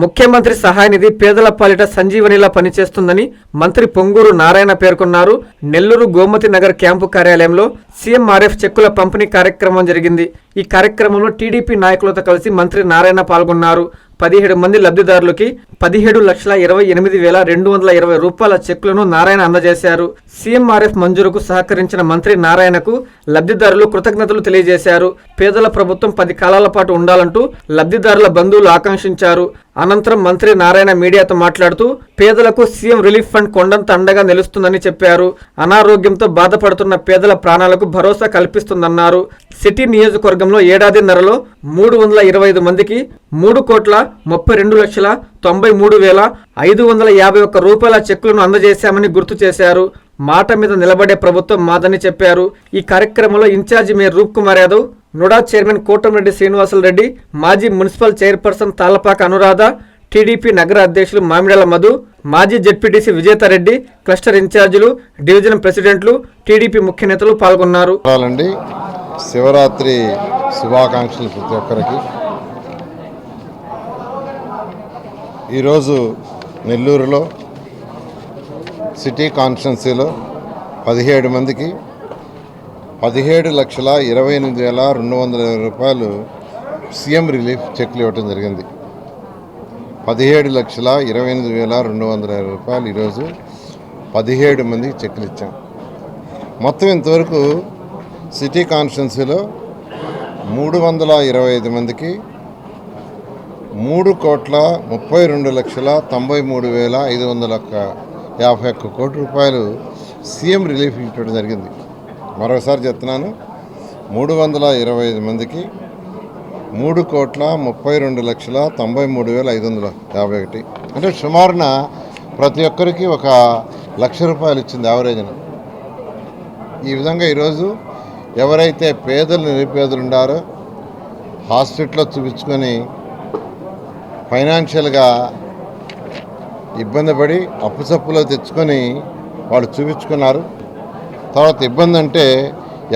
ముఖ్యమంత్రి సహాయ నిధి పేదల పాలిట సంజీవనిలా పనిచేస్తుందని మంత్రి పొంగూరు నారాయణ పేర్కొన్నారు. నెల్లూరు గోమతి నగర్ క్యాంపు కార్యాలయంలో సీఎంఆర్ఎఫ్ చెక్కుల పంపిణీ కార్యక్రమం జరిగింది. ఈ కార్యక్రమంలో టీడీపీ నాయకులతో కలిసి మంత్రి నారాయణ పాల్గొన్నారు. పదిహేడు మంది లబ్ధిదారులకి పదిహేడు లక్షల ఇరవై ఎనిమిది వేల రెండు వందల ఇరవై రూపాయల చెక్కులను నారాయణ అందజేశారు. సీఎంఆర్ఎఫ్ మంజూరుకు సహకరించిన మంత్రి నారాయణకు లబ్ధిదారులు కృతజ్ఞతలు తెలియజేశారు. పేదల ప్రభుత్వం పది కాలాల పాటు ఉండాలంటూ లబ్ధిదారుల బంధువులు ఆకాంక్షించారు. అనంతరం మంత్రి నారాయణ మీడియాతో మాట్లాడుతూ పేదలకు సీఎం రిలీఫ్ ఫండ్ కొండంత అండగా నిలుస్తుందని చెప్పారు. అనారోగ్యంతో బాధపడుతున్న పేదల ప్రాణాలకు భరోసా కల్పిస్తుందన్నారు. సిటీ నియోజకవర్గంలో ఏడాదిన్నరలో మూడు వందల ఇరవై ఐదు మందికి మూడు కోట్ల ముప్పై రెండు లక్షల తొంభై మూడు వేల ఐదు వందల యాభై ఒక్క రూపాయల చెక్కులను అందజేశామని గుర్తు చేశారు. మాట మీద నిలబడే ప్రభుత్వం మాదని చెప్పారు. ఈ కార్యక్రమంలో incharge mayor Roop Kumar Yadav NUDA chairman Kotamreddy Srinivasulu Reddy మాజీ municipal chairperson Talapaka Anuradha TDP నగర అధ్యక్షులు మామిడాల మధు మాజీ జెడ్పీటీసీ విజేతారెడ్డి క్లస్టర్ ఇన్ఛార్జీలు డివిజన్ ప్రెసిడెంట్లు టీడీపీ ముఖ్య నేతలు పాల్గొన్నారు. శివరాత్రి శుభాకాంక్షలు ప్రతి ఒక్కరికి. ఈరోజు నెల్లూరులో సిటీ కాన్స్టిట్యున్సీలో పదిహేడు మందికి పదిహేడు లక్షల ఇరవై ఎనిమిది వేల రెండు వందల ఇరవై రూపాయలు సీఎం రిలీఫ్ చెక్లు ఇవ్వటం జరిగింది. పదిహేడు లక్షల ఇరవై ఎనిమిది వేల రెండు వందల రూపాయలు ఈరోజు పదిహేడు మందికి చెక్లు ఇచ్చాం. మొత్తం ఇంతవరకు సిటీ కాన్స్టిట్యున్సీలో మూడు వందల ఇరవై ఐదు మందికి మూడు కోట్ల ముప్పై రెండు లక్షల తొంభై మూడు వేల ఐదు వందల యాభై ఒక్క కోటి రూపాయలు సీఎం రిలీఫ్ ఇవ్వడం జరిగింది. మరోసారి చెప్తున్నాను. మూడు వందల ఇరవై ఐదు మందికి మూడు కోట్ల ముప్పై రెండు లక్షల తొంభై మూడు వేల ఐదు వందల యాభై ఒకటి. అంటే సుమారున ప్రతి ఒక్కరికి ఒక లక్ష రూపాయలు ఇచ్చింది యావరేజ్న. ఈ విధంగా ఈరోజు ఎవరైతే పేదలు నిరుపేదలు ఉండారో హాస్పిటల్లో చూపించుకొని ఫైనాన్షియల్గా ఇబ్బంది పడి అప్పుసప్పులో తెచ్చుకొని వాళ్ళు చూపించుకున్నారు. తర్వాత ఇబ్బంది అంటే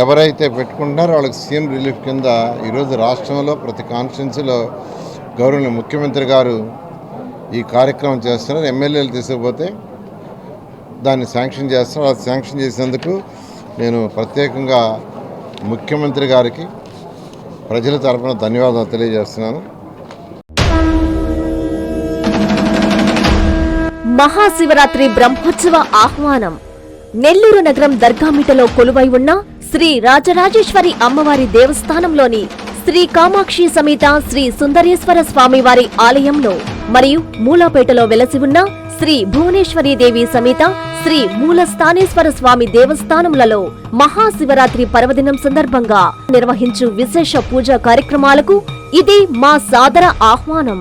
ఎవరైతే పెట్టుకుంటున్నారో వాళ్ళకి సీఎం రిలీఫ్ కింద ఈరోజు రాష్ట్రంలో ప్రతి కాన్స్టిట్యున్సీలో గౌరవ ముఖ్యమంత్రి గారు ఈ కార్యక్రమం చేస్తున్నారు. ఎమ్మెల్యేలు తీసుకుపోతే దాన్ని శాంక్షన్ చేస్తున్నారు అది శాంక్షన్ చేసినందుకు నేను ప్రత్యేకంగా ముఖ్యమంత్రి గారికి ప్రజల తరఫున ధన్యవాదాలు తెలియజేస్తున్నాను. మహాశివరాత్రి బ్రహ్మోత్సవ ఆహ్వానం. నెల్లూరు నగరం దర్గామిటలో కొలువై ఉన్న శ్రీ రాజరాజేశ్వరి అమ్మవారి దేవస్థానంలోని శ్రీ కామాక్షి సమేత శ్రీ సుందరేశ్వర స్వామివారి ఆలయంలో మరియు మూలాపేటలో వెలసి ఉన్న శ్రీ భువనేశ్వరీ దేవి సమేత శ్రీ మూలస్థానేశ్వర స్వామి దేవస్థానములలో మహాశివరాత్రి పర్వదినం సందర్భంగా నిర్వహించు విశేష పూజా కార్యక్రమాలకు ఇది మా సాదర ఆహ్వానం.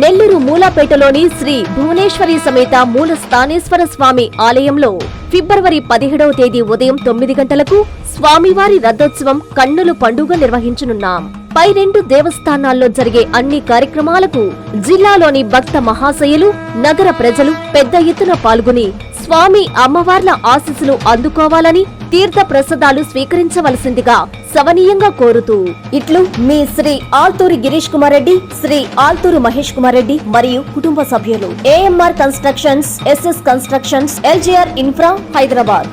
నెల్లూరు మూలాపేటలోని శ్రీ భువనేశ్వరి సమేత మూల స్థానేశ్వర స్వామి ఆలయంలో ఫిబ్రవరి పదిహేడవ తేదీ ఉదయం తొమ్మిది గంటలకు స్వామివారి రథోత్సవం కన్నుల పండుగ నిర్వహించనున్నాం. పై రెండు దేవస్థానాల్లో జరిగే అన్ని కార్యక్రమాలకు జిల్లాలోని భక్త మహాశయులు నగర ప్రజలు పెద్ద ఎత్తున పాల్గొని స్వామి అమ్మవార్ల ఆశీస్సులు అందుకోవాలని తీర్థ ప్రసాదాలు స్వీకరించవలసిందిగా సవనీయంగా కోరుతూ ఇట్లు మీ శ్రీ ఆల్తూరి గిరీష్ కుమార్ రెడ్డి శ్రీ ఆల్తూరు మహేష్ కుమార్ రెడ్డి మరియు కుటుంబ సభ్యులు. AMR constructions SS constructions LGR infra Hyderabad.